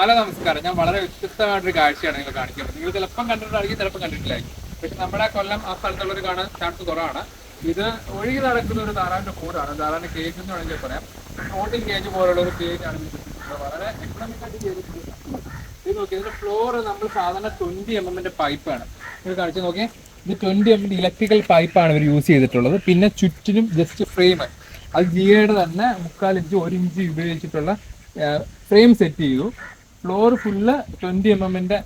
Hello നമസ്കാരം. ഞാൻ വളരെ വ്യത്യസ്തമായിട്ടൊരു കാഴ്ചയാണ് നിങ്ങൾ കാണിക്കുന്നത്. നിങ്ങൾ ചിലപ്പം കണ്ടിട്ടുണ്ടായിരിക്കും ചിലപ്പോൾ കണ്ടിട്ടില്ലായിരിക്കും. പക്ഷെ നമ്മുടെ കൊല്ലം ആ സ്ഥലത്തുള്ളവർ കാണാൻ ചാൻസ് കുറവാണ്. ഇത് ഒഴുകി നടക്കുന്ന ഒരു താറാവിന്റെ കൂടാണ്. താറാവിന്റെ കേജ് എന്ന് വേണമെങ്കിൽ പറയാം. ഫ്ലോട്ടിംഗ് കേജ് പോലുള്ള ഒരു കേജ് ആണ് വളരെ എക്കണോമിക് ആയിട്ട് ചെയ്തിട്ടുണ്ട് ഇത് നോക്കി ഇതിന്റെ ഫ്ലോർ നമ്മൾ സാധാരണ ട്വന്റി എം എമ്മിന്റെ പൈപ്പാണ് നിങ്ങൾ കാണിച്ചു നോക്കി ഇത് ട്വന്റി എമ്മിന്റെ ഇലക്ട്രിക്കൽ പൈപ്പാണ് ഇവർ യൂസ് ചെയ്തിട്ടുള്ളത്. പിന്നെ ചുറ്റിനും ജസ്റ്റ് ഫ്രെയിം അത് ജിയുടെ തന്നെ മുക്കാൽ ഇഞ്ച് ഒരു ഇഞ്ച് ഉപയോഗിച്ചിട്ടുള്ള ഫ്രെയിം സെറ്റ് ചെയ്തു. ഫ്ലോർ ഫുള്ള് ട്വന്റി എം എമ്മിന്റെ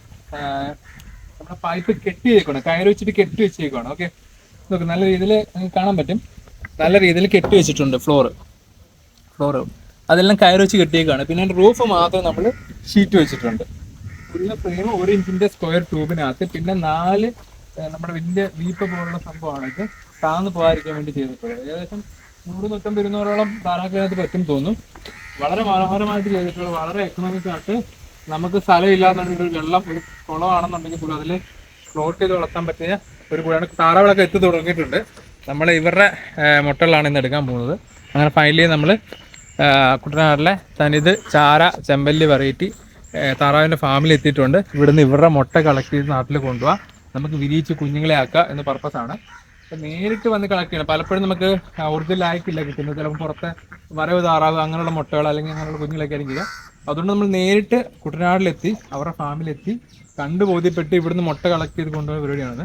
നമ്മുടെ പൈപ്പ് കെട്ടി വെക്കണം കയറി വെച്ചിട്ട് കെട്ടി വെച്ചേക്കാണ് ഓക്കെ നോക്ക് നല്ല രീതിയിൽ കാണാൻ പറ്റും. നല്ല രീതിയിൽ കെട്ടി വെച്ചിട്ടുണ്ട് ഫ്ലോർ ഫ്ലോർ അതെല്ലാം കയറി വെച്ച് കെട്ടിയേക്കാണ് പിന്നെ റൂഫ് മാത്രം നമ്മൾ ഷീറ്റ് വെച്ചിട്ടുണ്ട്. ഫുള്ള് ഫ്രെയിം ഒരു ഇഞ്ചിന്റെ സ്ക്വയർ ട്യൂബിനകത്ത് പിന്നെ നാല് നമ്മുടെ വലിയ വീപ്പ് പോലുള്ള സംഭവമാണ് ഇത്. താന്ന് പോകാതിരിക്കാൻ വേണ്ടി ചെയ്തിട്ടുള്ളത്. ഏകദേശം നൂറ് നൂറ്റമ്പത് ഇരുന്നൂറോളം താറാക്കിനകത്ത് പറ്റും തോന്നും വളരെ മനോഹരമായിട്ട് ചെയ്തിട്ടുള്ള വളരെ എക്കണോമിക് ആയിട്ട് നമുക്ക് സ്ഥലം ഇല്ലാന്നുണ്ടെങ്കിൽ വെള്ളം ഒരു കുളമാണെന്നുണ്ടെങ്കിൽ പോലും അതിൽ ഫ്ലോട്ട് ചെയ്ത് വളർത്താൻ പറ്റിയ ഒരു പുഴയാണ്. താറാവിളൊക്കെ എത്തി തുടങ്ങിയിട്ടുണ്ട്. നമ്മൾ ഇവരുടെ മുട്ടകളാണ് ഇന്ന് എടുക്കാൻ പോകുന്നത്. അങ്ങനെ ഫൈനലി നമ്മൾ കുട്ടനാട്ടിലെ തനിത് ചാര ചെമ്പല്ലി വെറൈറ്റി താറാവിന്റെ ഫാമിൽ എത്തിയിട്ടുണ്ട്. ഇവിടുന്ന് ഇവരുടെ മുട്ട കളക്ട് ചെയ്ത് നാട്ടിൽ കൊണ്ടുപോകാം നമുക്ക് വിരിയിച്ച് കുഞ്ഞുങ്ങളെ ആക്കുക എന്ന പർപ്പസാണ് നേരിട്ട് വന്ന് കളക്ട് ചെയ്യണം. പലപ്പോഴും നമുക്ക് ഒറിജിനൽ ആയിട്ടില്ല കിട്ടുന്നത്. ചിലപ്പോൾ പുറത്തെ വരവ് താറാവ് അങ്ങനെയുള്ള മുട്ടകൾ അല്ലെങ്കിൽ അങ്ങനെയുള്ള കുഞ്ഞുങ്ങളൊക്കെ ആയിരിക്കും. അതുകൊണ്ട് നമ്മൾ നേരിട്ട് കുട്ടനാട്ടിലെത്തി അവരുടെ ഫാമിലെത്തി കണ്ടു ബോധ്യപ്പെട്ട് ഇവിടുന്ന് മുട്ട കളക്ട് ചെയ്ത് കൊണ്ടുപോയ പരിപാടിയാണ്